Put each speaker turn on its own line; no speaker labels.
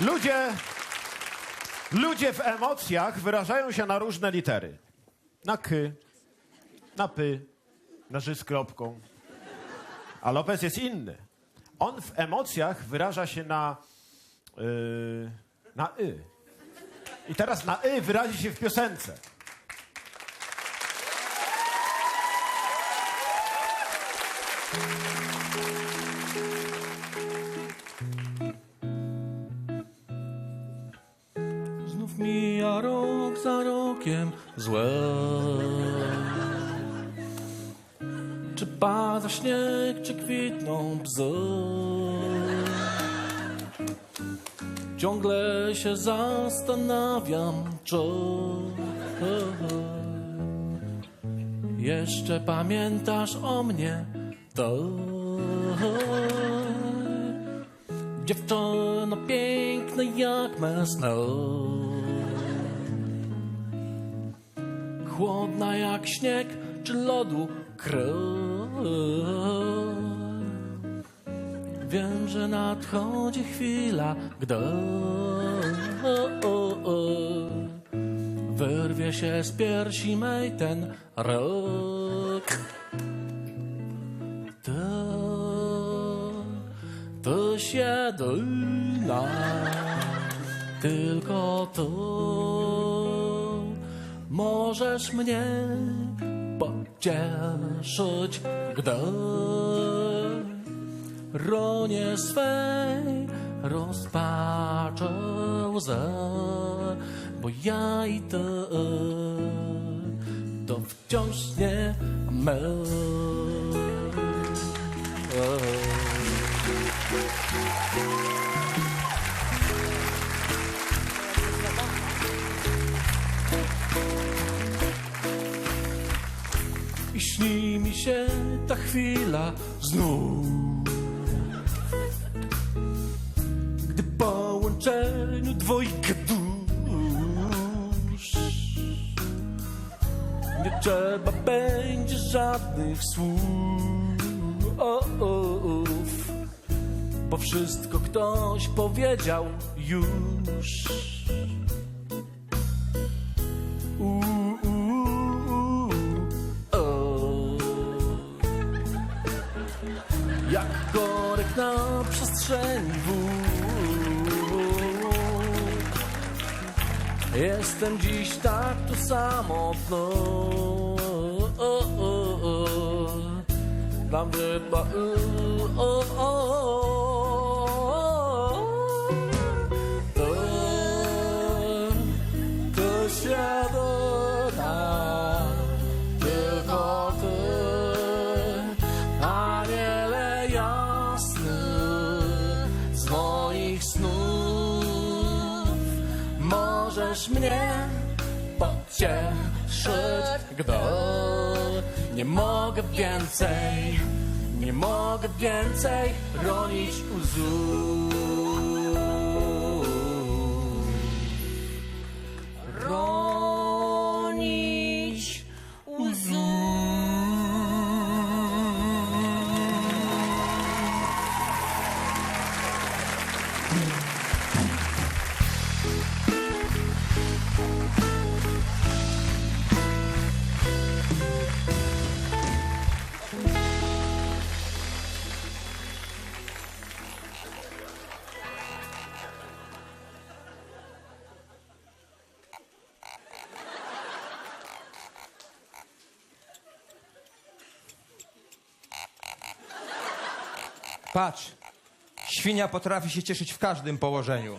Ludzie, ludzie w emocjach wyrażają się na różne litery. Na k, na py, na ży z kropką. A Lopez jest inny. On w emocjach wyraża się na, yy, na y. I teraz na y wyrazi się w piosence.
Mija rok za rokiem złe. Czy pada śnieg, czy kwitną bzy? Ciągle się zastanawiam, czy jeszcze pamiętasz o mnie, to Dziewczyno piękna jak me Chłodna jak śnieg czy lodu krew? Wiem, że nadchodzi chwila, gdy Wyrwie się z piersi mej ten rok. To, to się jedyna, tylko to możesz mnie pocieszyć, gdy ronie swej rozpaczę łzę, bo ja i ty to wciąż nie my. I śni mi się ta chwila znów. Gdy po łączeniu dwojga dusz Nie trzeba będzie żadnych słów. Bo wszystko ktoś powiedział już korek na przestrzeni wód Jestem dziś tak tu samotno. Nam chyba o, o, o. Możesz mnie pocieszyć, gdy nie mogę więcej, nie mogę więcej ronić łzu.
Patrz, świnia potrafi się cieszyć w każdym położeniu.